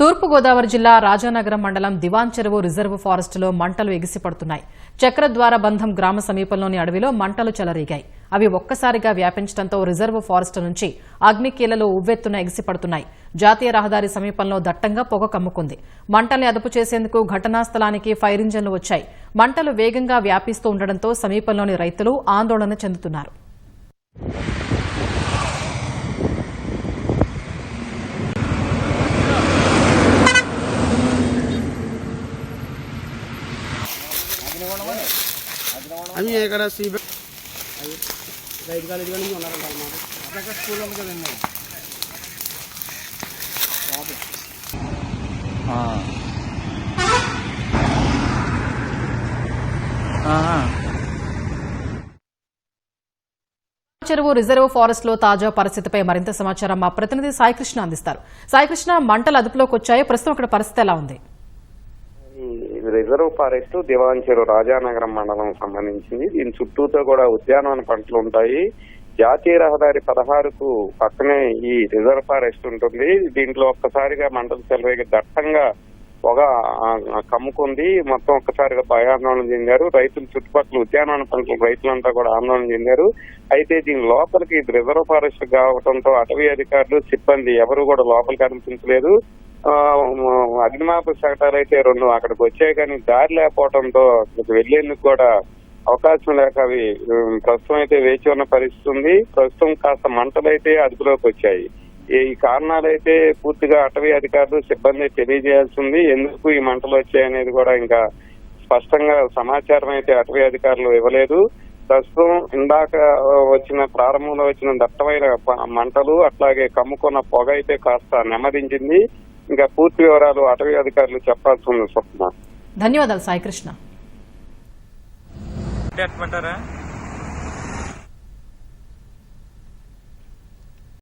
తూర్పుగోదావరి జిల్లా రాజానగరం మండలం దివాన్ చెరువు రిజర్వ్ ఫారెస్టులో మంటలు ఎగిసిపడుతున్నాయి. చక్రద్వార బంధం గ్రామ సమీపంలోని అడవిలో మంటలు చెలరేగాయి. అవి ఒక్కసారిగా వ్యాపించడంతో రిజర్వ్ ఫారెస్ట్ నుంచి అగ్నికీలలు ఉవ్వెత్తున ఎగిసిపడుతున్నాయి. జాతీయ రహదారి సమీపంలో దట్టంగా పొగ కమ్ముకుంది. మంటల్ని అదుపు చేసేందుకు ఘటనా స్థలానికి ఫైర్ ఇంజన్లు వచ్చాయి. మంటలు వేగంగా వ్యాపిస్తూ ఉండడంతో సమీపంలోని రైతులు ఆందోళన చెందుతున్నారు. అవి ఇక్కడ సీబె రైతు కాలేజీ నుంచి ఉన్నారంట అన్నమాట. అక్కడ స్కూల్ ఉంది కదండి. చెరువు రిజర్వ్ ఫారెస్ట్లో తాజా పరిస్థితిపై మరింత సమాచారం మా ప్రతినిధి సాయికృష్ణ అందిస్తారు. సాయికృష్ణ మంటలు అదుపులోకి వచ్చాయి. ప్రస్తుతం అక్కడ పరిస్థితి ఎలా ఉంది? రిజర్వ్ ఫారెస్ట్ దివాన్ రాజానగరం మండలం సంబంధించింది. దీని చుట్టూతో కూడా ఉద్యానవన పంటలు ఉంటాయి. జాతీయ రహదారి పదహారుకు పక్కనే ఈ రిజర్వ్ ఫారెస్ట్ ఉంటుంది. దీంట్లో ఒక్కసారిగా మంటలు చెలరేగి దట్టంగా పొగ కమ్ముకుంది. మొత్తం ఒక్కసారిగా భయాందోళన చెందారు. రైతులు చుట్టుపక్కల ఉద్యానవన పంటలు రైతులంతా కూడా ఆందోళన చెందారు. అయితే దీని లోపలికి ఇది రిజర్వ్ ఫారెస్ట్ కావడంతో అటవీ అధికారులు సిబ్బంది ఎవరు కూడా లోపలికి అనుమతించలేదు ఆ, అగ్నిమాపక శాఖలు అయితే రెండు అక్కడికి వచ్చాయి కానీ దారి లేకపోవడంతో వెళ్ళేందుకు కూడా అవకాశం లేక అవి ప్రస్తుతం అయితే వేచి ఉన్న పరిస్థితి ఉంది. ప్రస్తుతం కాస్త మంటలు అయితే అదుపులోకి వచ్చాయి. ఈ కారణాలైతే పూర్తిగా అటవీ అధికారులు సిబ్బంది తెలియజేయాల్సింది ఎందుకు ఈ మంటలు వచ్చాయనేది కూడా ఇంకా స్పష్టంగా సమాచారం అయితే అటవీ అధికారులు ఇవ్వలేదు. ప్రస్తుతం ఇందాక వచ్చిన ప్రారంభంలో వచ్చిన దట్టమైన మంటలు అట్లాగే కమ్ముకున్న పొగ అయితే కాస్త నెమ్మదించింది ఇంకా పూర్తి వివరాలు అటవీ అధికారులు చెప్పాల్సి ఉంది స్వప్న ధన్యవాదాలు సాయికృష్ణ